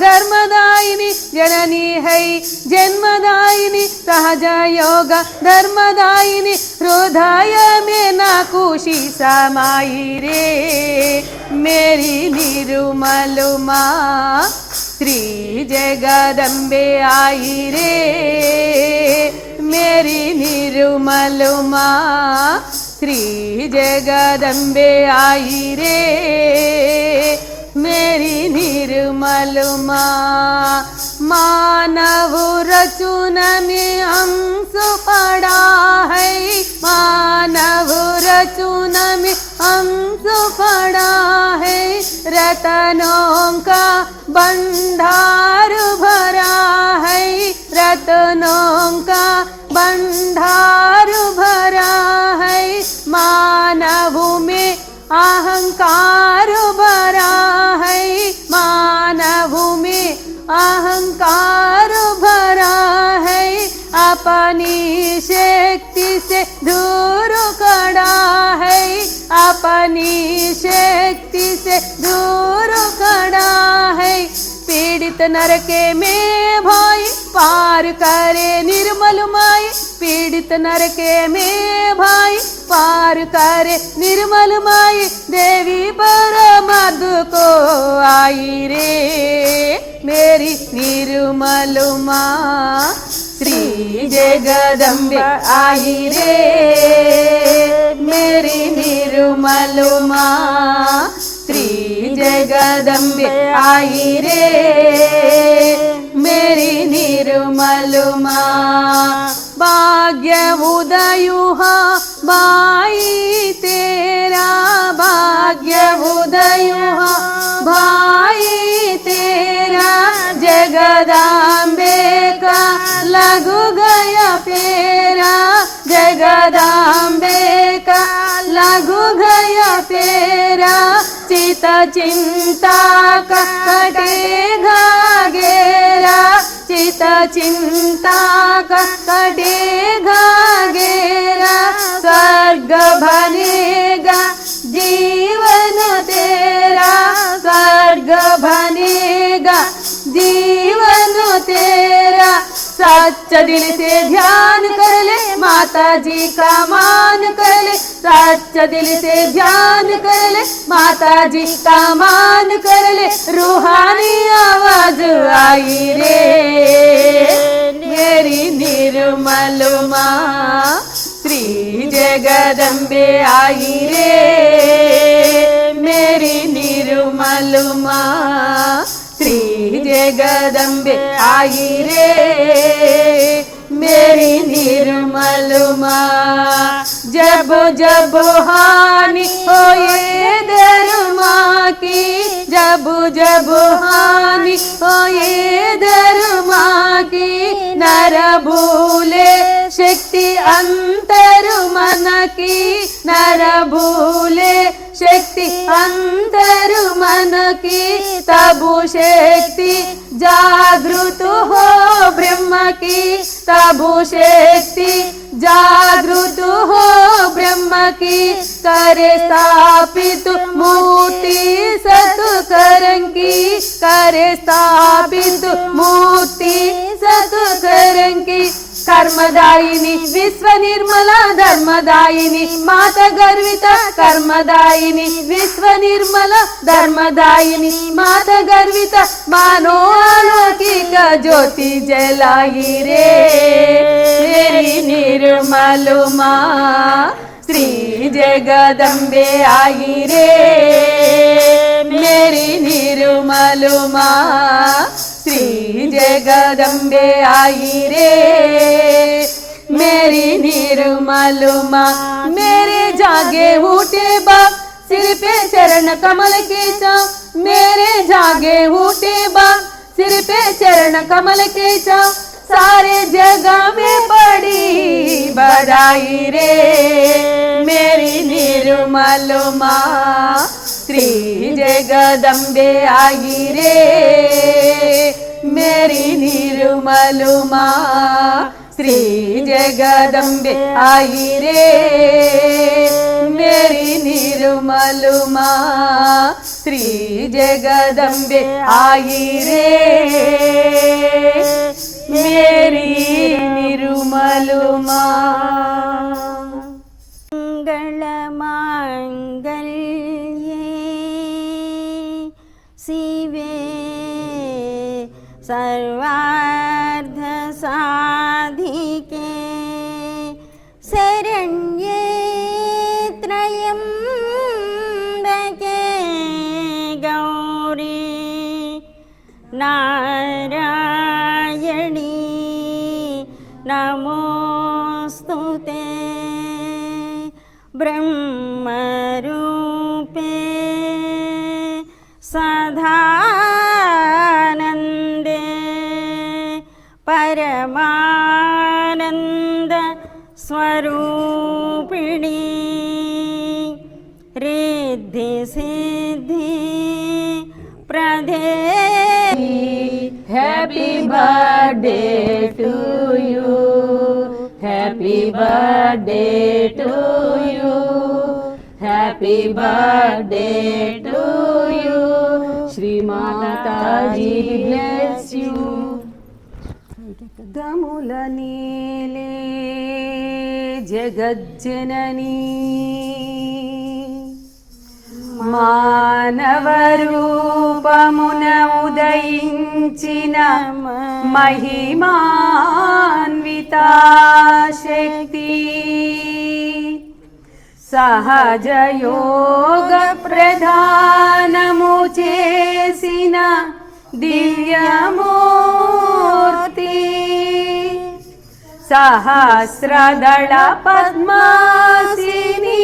ధర్మదాయిని జననీ high జన్మదాయిని సహజ యోగ ధర్మదాయిని హృదయ మే నాకుషి సమాయి రే మేరీ నిరుమలుమా శ్రీ జగదంబే ఆయి రే మేరీ నిరుమలుమా శ్రీ జగదంబే ఆయి రే मेरी निर्मलुमा मानव रचुन में अंश पड़ा है। मानव रचुन में अंश पड़ा है। रतनों का भंडार अपनी शक्ति से दूर खड़ा है। पीड़ित नरके में भाई पार करे निर्मल माई पीड़ित नरके में भाई पार करे निर्मल माई देवी पर मधु को आई रे। मेरी निर्मल माँ, श्री जगदम्बे आई रे। मेरी निर्मल माँ श्री जगदम्बे आई रे मेरी निर्मल माँ भाग्य उदयुहा भाई तेरा भाग्य उदयुहा भाई तेरा जगदाम्बे का लगु गया फेरा जगदाम्बे का घुघय तेरा चित चिंता कटे घागेरा चित चिंता कटे घागेरा स्वर्ग भनेगा जीवन तेरा. स्वर्ग भनेगा जीवन तेरा. सच्च दिल से ध्यान कर ले माता जी का मान कर ले। सच्च दिल से ध्यान कर ले माता जी का मान कर ले। रूहानी आवाज़ आई रे। मेरी निर्मल माँ, श्री जगदम्बे आई रे। मेरी निर्मल माँ, श्री जगदम्बे आई रे मेरी निर्मल माँ जब जब हानि हो ये धर्मा की जब जब हानि हो ये धर्मा की नर भूले शक्ति अंतर मन की नर भूले శక్తి అందరు మనకి తబు శక్తి జాగృతు హో బ్రహ్మకి తబు శక్తి सभु शक्ति जागृत हो ब्रह्म की करे स्थापित मूर्ति सत्करं की करे स्थापित करंगी कर्मदायिनी विश्व निर्मला धर्मदायिनी मात गर्वित कर्मदायिनी विश्व निर्मला धर्मदायिनी मात गर्वित मानो अलौकिक ज्योति जलाई रे मेरी निर्मल माँ श्री जगदम्बे आई रे मेरी निर्मल माँ श्री जगदम्बे आई रे मेरी निर्मल माँ मेरे जागे उठे बा सिर पे चरण कमल के चाव मेरे जागे उठे बा सिर पे चरण कमल के चाव सारे जगह में पड़ी बधाई रे मेरी निर्मल माँ श्री जगदम्बे आगिरे मेरी निरुमलुमा श्री जगदम्बे आगिरे मेरी निरुमलुमा श्री जगदम्बे आगिरे मेरी निरुमलुमा ब्रह्मरूपे सधारन्दे परमानन्द स्वरूपिणी सिद्धि प्रधे happy birthday to you birthday to you. Happy birthday to you. Sri Mataji bless you. గముల నీలే జగజ్జననీ మా మానవరూపమున ఉదయించిన మహిమాన్విత శక్తి సహజ యోగ ప్రధానము చేసిన దివ్యమూర్తి సహస్రదళ పద్మాసిని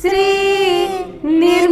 శ్రీ నిర్మలా